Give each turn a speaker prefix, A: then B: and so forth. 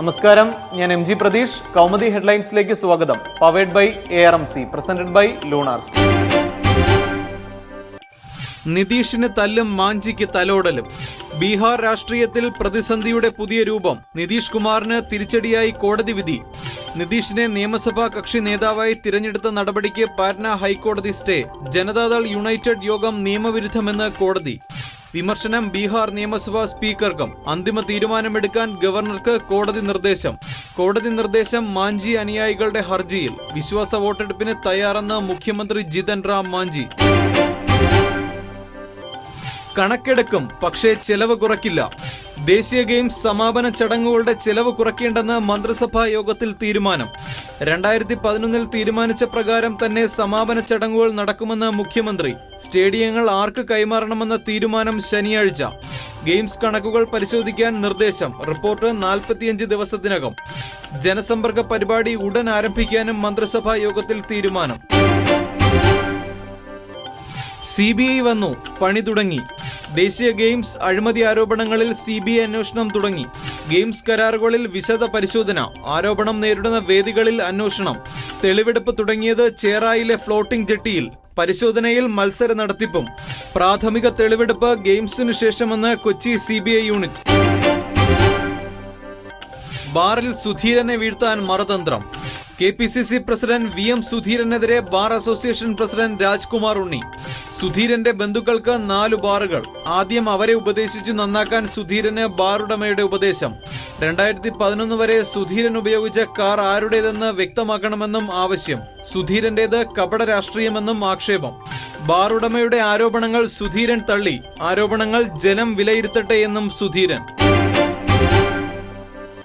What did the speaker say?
A: നമസ്കാരം. ഞാൻ M G Pratheesh. Kaumudi ഹെഡ്ലൈൻസിലേക്ക് സ്വാഗതം. Powered by A R M C presented by Lunars.
B: നിതീഷിന് തല്ലും മാഞ്ചിക്ക് തലോടലും. ബീഹാർ രാഷ്ട്രീയത്തിൽ പ്രതിസന്ധിയുടെ പുതിയ രൂപം. നിതീഷ് കുമാറിന് തിരിച്ചടിയായി കോടതി വിധി. നിതീഷിനെ നിയമസഭാ കക്ഷി നേതാവായി തിരഞ്ഞെടുത്ത നടപടിക്ക് പാറ്റ്ന ഹൈക്കോടതി സ്റ്റേ. ജനതാദൾ യുണൈറ്റഡ് യോഗം നിയമവിരുദ്ധമെന്ന് കോടതി. വിമർശനം ബീഹാർ നിയമസഭാ സ്പീക്കർക്കും അന്തിമ തീരുമാനമെടുക്കാൻ ഗവർണർക്ക് കോടതി നിർദ്ദേശം. കോടതി നിർദ്ദേശം മാഞ്ചി അനുയായികളുടെ ഹർജിയിൽ. വിശ്വാസ വോട്ടെടുപ്പിന് തയ്യാറെന്ന് മുഖ്യമന്ത്രി ജിതൻ റാം മാഞ്ചി. കണക്കെടുക്കും പക്ഷേ ചെലവ് കുറയ്ക്കില്ല. ദേശീയ ഗെയിംസ് സമാപന ചടങ്ങുകളുടെ ചെലവ് കുറയ്ക്കേണ്ടെന്ന് മന്ത്രിസഭാ യോഗത്തിൽ തീരുമാനം. രണ്ടായിരത്തി പതിനൊന്നിൽ തീരുമാനിച്ച പ്രകാരം തന്നെ സമാപന ചടങ്ങുകൾ നടക്കുമെന്ന് മുഖ്യമന്ത്രി. സ്റ്റേഡിയങ്ങൾ ആർക്ക് കൈമാറണമെന്ന തീരുമാനം ശനിയാഴ്ച. ഗെയിംസ് കണക്കുകൾ പരിശോധിക്കാൻ നിർദ്ദേശം. റിപ്പോർട്ട് നാൽപ്പത്തിയഞ്ച് ദിവസത്തിനകം. ജനസമ്പർക്ക പരിപാടി ഉടൻ ആരംഭിക്കാനും മന്ത്രിസഭാ യോഗത്തിൽ തീരുമാനം. സി ബി ഐ വന്നു. പണി തുടങ്ങി. ദേശീയ ഗെയിംസ് അഴിമതി ആരോപണങ്ങളിൽ സി ബി ഐ അന്വേഷണം തുടങ്ങി. ഗെയിംസ് കരാറുകളിൽ വിശദ പരിശോധന ആരോപണം നേരിടുന്ന വേദികളിൽ അന്വേഷണം തെളിവെടുപ്പ് തുടങ്ങിയത് ചേറായിലെ ഫ്ലോട്ടിംഗ് ജെട്ടിയിൽ പരിശോധനയിൽ മത്സര നടത്തിപ്പും. പ്രാഥമിക തെളിവെടുപ്പ് ഗെയിംസിനു ശേഷമെന്ന് കൊച്ചി സി യൂണിറ്റ്. ബാറിൽ സുധീരനെ വീഴ്ത്താൻ മറുതന്ത്രം. K P C C president V M സുധീരനെതിരെ bar association president Rajkumar Unni. സുധീരന്റെ ബന്ധുക്കൾക്ക് നാലു ബാറുകൾ. ആദ്യം അവരെ ഉപദേശിച്ചു നന്നാക്കാൻ സുധീരന് ബാറുടമയുടെ ഉപദേശം. രണ്ടായിരത്തി പതിനൊന്ന് വരെ സുധീരൻ ഉപയോഗിച്ച കാർ ആരുടേതെന്ന് വ്യക്തമാക്കണമെന്നും ആവശ്യം. സുധീരന്റേത് കപട രാഷ്ട്രീയമെന്നും ആക്ഷേപം. ബാറുടമയുടെ ആരോപണങ്ങൾ സുധീരൻ തള്ളി. ആരോപണങ്ങൾ ജനം വിലയിരുത്തട്ടെ എന്നും Sudheeran.